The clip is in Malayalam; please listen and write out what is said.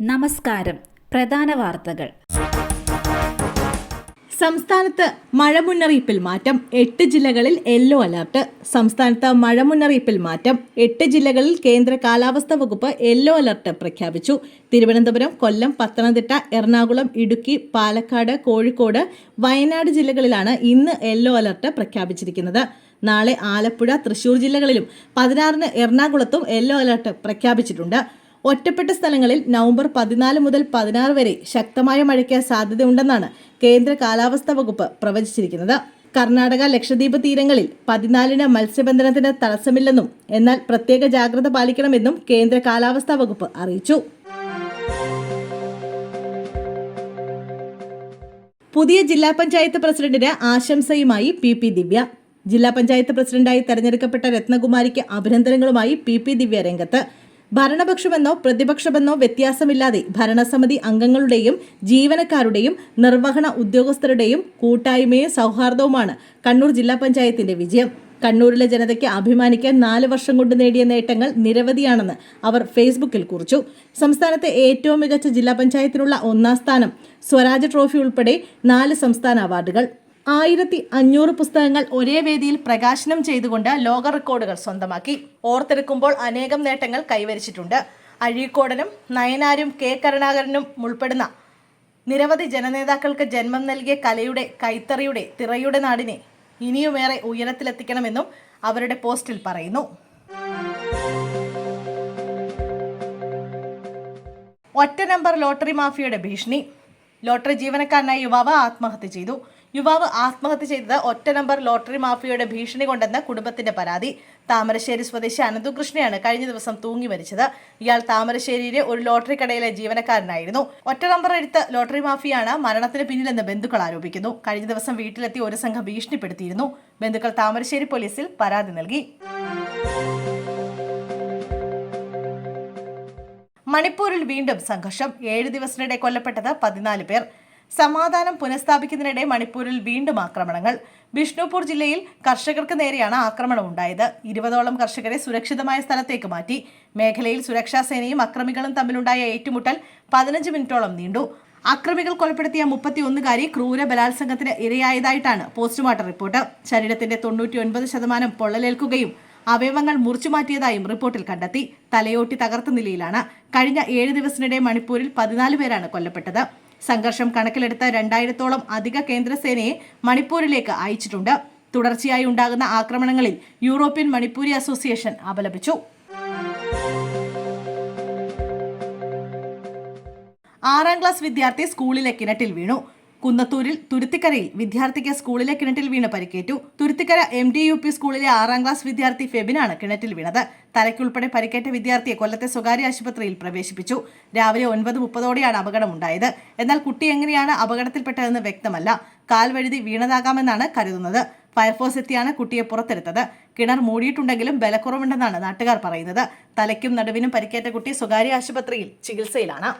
നമസ്കാരം. പ്രധാന വാർത്തകൾ. സംസ്ഥാനത്ത് മഴ മുന്നറിയിപ്പിൽ മാറ്റം. എട്ട് ജില്ലകളിൽ യെല്ലോ അലർട്ട്. സംസ്ഥാനത്ത് മഴ മുന്നറിയിപ്പിൽ മാറ്റം. എട്ട് ജില്ലകളിൽ കേന്ദ്ര കാലാവസ്ഥാ വകുപ്പ് യെല്ലോ അലർട്ട് പ്രഖ്യാപിച്ചു. തിരുവനന്തപുരം കൊല്ലം പത്തനംതിട്ട എറണാകുളം ഇടുക്കി പാലക്കാട് കോഴിക്കോട് വയനാട് ജില്ലകളിലാണ് ഇന്ന് യെല്ലോ അലർട്ട് പ്രഖ്യാപിച്ചിരിക്കുന്നത്. നാളെ ആലപ്പുഴ തൃശൂർ ജില്ലകളിലും പതിനാറിന് എറണാകുളത്തും യെല്ലോ അലർട്ട് പ്രഖ്യാപിച്ചിട്ടുണ്ട്. ഒറ്റപ്പെട്ട സ്ഥലങ്ങളിൽ നവംബർ പതിനാല് മുതൽ പതിനാറ് വരെ ശക്തമായ മഴയ്ക്ക് സാധ്യതയുണ്ടെന്നാണ് കേന്ദ്ര കാലാവസ്ഥാ വകുപ്പ് പ്രവചിച്ചിരിക്കുന്നത്. കർണാടക ലക്ഷദ്വീപ് തീരങ്ങളിൽ പതിനാലിന് മത്സ്യബന്ധനത്തിന് തടസ്സമില്ലെന്നും എന്നാൽ പ്രത്യേക ജാഗ്രത പാലിക്കണമെന്നും കേന്ദ്ര കാലാവസ്ഥാ വകുപ്പ് അറിയിച്ചു. പുതിയ ജില്ലാ പഞ്ചായത്ത് പ്രസിഡന്റിന് ആശംസയുമായി പി പി ദിവ്യ. ജില്ലാ പഞ്ചായത്ത് പ്രസിഡന്റായി തെരഞ്ഞെടുക്കപ്പെട്ട രത്നകുമാരിക്ക് അഭിനന്ദനങ്ങളുമായി പി പി ദിവ്യ രംഗത്ത്. ഭരണപക്ഷമെന്നോ പ്രതിപക്ഷമെന്നോ വ്യത്യാസമില്ലാതെ ഭരണസമിതി അംഗങ്ങളുടെയും ജീവനക്കാരുടെയും നിർവഹണ ഉദ്യോഗസ്ഥരുടെയും കൂട്ടായ്മയും സൗഹാർദ്ദവുമാണ് കണ്ണൂർ ജില്ലാ പഞ്ചായത്തിന്റെ വിജയം. കണ്ണൂരിലെ ജനതയ്ക്ക് അഭിമാനിക്കാൻ നാല് വർഷം കൊണ്ട് നേടിയ നേട്ടങ്ങൾ നിരവധിയാണെന്ന് അവർ ഫേസ്ബുക്കിൽ കുറിച്ചു. സംസ്ഥാനത്തെ ഏറ്റവും മികച്ച ജില്ലാ പഞ്ചായത്തിനുള്ള ഒന്നാം സ്ഥാനം സ്വരാജ് ട്രോഫി ഉൾപ്പെടെ നാല് സംസ്ഥാന അവാർഡുകൾ. ആയിരത്തി അഞ്ഞൂറ് പുസ്തകങ്ങൾ ഒരേ വേദിയിൽ പ്രകാശനം ചെയ്തുകൊണ്ട് ലോക റെക്കോർഡുകൾ സ്വന്തമാക്കി. ഓർത്തെടുക്കുമ്പോൾ അനേകം നേട്ടങ്ങൾ കൈവരിച്ചിട്ടുണ്ട്. അഴീക്കോടനും നയനാരും കെ കരുണാകരനും ഉൾപ്പെടുന്ന നിരവധി ജനനേതാക്കൾക്ക് ജന്മം നൽകിയ കലയുടെ കൈത്തറിയുടെ തിറയുടെ നാടിനെ ഇനിയുമേറെ ഉയരത്തിലെത്തിക്കണമെന്നും അവരുടെ പോസ്റ്റിൽ പറയുന്നു. ഒറ്റ നമ്പർ ലോട്ടറി മാഫിയയുടെ ഭീഷണി. ലോട്ടറി ജീവനക്കാരനായ യുവാവ് ആത്മഹത്യ ചെയ്തു. യുവാവ് ആത്മഹത്യ ചെയ്തത് ഒറ്റ നമ്പർ ലോട്ടറി മാഫിയയുടെ ഭീഷണി കൊണ്ടെന്ന് കുടുംബത്തിന്റെ പരാതി. താമരശ്ശേരി സ്വദേശി അനന്തുകൃഷ്ണയാണ് കഴിഞ്ഞ ദിവസം തൂങ്ങി മരിച്ചത്. ഇയാൾ താമരശ്ശേരിയിലെ ഒരു ലോട്ടറി കടയിലെ ജീവനക്കാരനായിരുന്നു. ഒറ്റ നമ്പർ എടുത്ത ലോട്ടറി മാഫിയാണ് മരണത്തിന് പിന്നിലെന്ന് ബന്ധുക്കൾ ആരോപിക്കുന്നു. കഴിഞ്ഞ ദിവസം വീട്ടിലെത്തി ഒരു സംഘം ഭീഷണിപ്പെടുത്തിയിരുന്നു. ബന്ധുക്കൾ താമരശ്ശേരി പോലീസിൽ പരാതി നൽകി. മണിപ്പൂരിൽ വീണ്ടും സംഘർഷം. ഏഴ് ദിവസത്തിനിടെ കൊല്ലപ്പെട്ടത് പതിനാല് പേർ. സമാധാനം പുനഃസ്ഥാപിക്കുന്നതിനിടെ മണിപ്പൂരിൽ വീണ്ടും ആക്രമണങ്ങൾ. ബിഷ്ണുപൂർ ജില്ലയിൽ കർഷകർക്ക് നേരെയാണ് ആക്രമണം ഉണ്ടായത്. ഇരുപതോളം കർഷകരെ സുരക്ഷിതമായ സ്ഥലത്തേക്ക് മാറ്റി. മേഖലയിൽ സുരക്ഷാസേനയും അക്രമികളും തമ്മിലുണ്ടായ ഏറ്റുമുട്ടൽ പതിനഞ്ച് മിനിറ്റോളം നീണ്ടു. അക്രമികൾ കൊലപ്പെടുത്തിയ മുപ്പത്തിയൊന്നുകാരി ക്രൂര ബലാത്സംഗത്തിന് ഇരയായതായിട്ടാണ് പോസ്റ്റ്മോർട്ടം റിപ്പോർട്ട്. ശരീരത്തിന്റെ തൊണ്ണൂറ്റി ഒൻപത് ശതമാനം പൊള്ളലേൽക്കുകയും അവയവങ്ങൾ മുറിച്ചു മാറ്റിയതായും റിപ്പോർട്ടിൽ കണ്ടെത്തി. തലയോട്ടി തകർത്ത നിലയിലാണ്. കഴിഞ്ഞ ഏഴ് ദിവസത്തിനിടെ മണിപ്പൂരിൽ പതിനാല് പേരാണ് കൊല്ലപ്പെട്ടത്. സംഘർഷം കണക്കിലെടുത്ത രണ്ടായിരത്തോളം അധിക കേന്ദ്രസേനയെ മണിപ്പൂരിലേക്ക് അയച്ചിട്ടുണ്ട്. തുടർച്ചയായി ഉണ്ടാകുന്ന ആക്രമണങ്ങളിൽ യൂറോപ്യൻ മണിപ്പൂരി അസോസിയേഷൻ അപലപിച്ചു. ആറാം ക്ലാസ് വിദ്യാർത്ഥി സ്കൂളിലെ കിണറ്റിൽ വീണു. കുന്നത്തൂരിൽ തുരുത്തിക്കരയിൽ വിദ്യാർത്ഥിക്ക് സ്കൂളിലെ കിണറ്റിൽ വീണ് പരിക്കേറ്റു. Thuruthikkara M D U P സ്കൂളിലെ ആറാം ക്ലാസ് വിദ്യാർത്ഥി ഫെബിനാണ് കിണറ്റിൽ വീണത്. തലയ്ക്കുൾപ്പെടെ പരിക്കേറ്റ വിദ്യാർത്ഥിയെ കൊല്ലത്തെ സ്വകാര്യ ആശുപത്രിയിൽ പ്രവേശിപ്പിച്ചു. രാവിലെ ഒൻപത് മുപ്പതോടെയാണ് അപകടമുണ്ടായത്. എന്നാൽ കുട്ടി എങ്ങനെയാണ് അപകടത്തിൽപ്പെട്ടതെന്ന് വ്യക്തമല്ല. കാൽ വഴുതി വീണതാകാമെന്നാണ് കരുതുന്നത്. ഫയർഫോഴ്സ് എത്തിയാണ് കുട്ടിയെ പുറത്തെടുത്തത്. കിണർ മൂടിയിട്ടുണ്ടെങ്കിലും ബലക്കുറവുണ്ടെന്നാണ് നാട്ടുകാർ പറയുന്നത്. തലയ്ക്കും നടുവിനും പരിക്കേറ്റ കുട്ടി സ്വകാര്യ ആശുപത്രിയിൽ ചികിത്സയിലാണ്.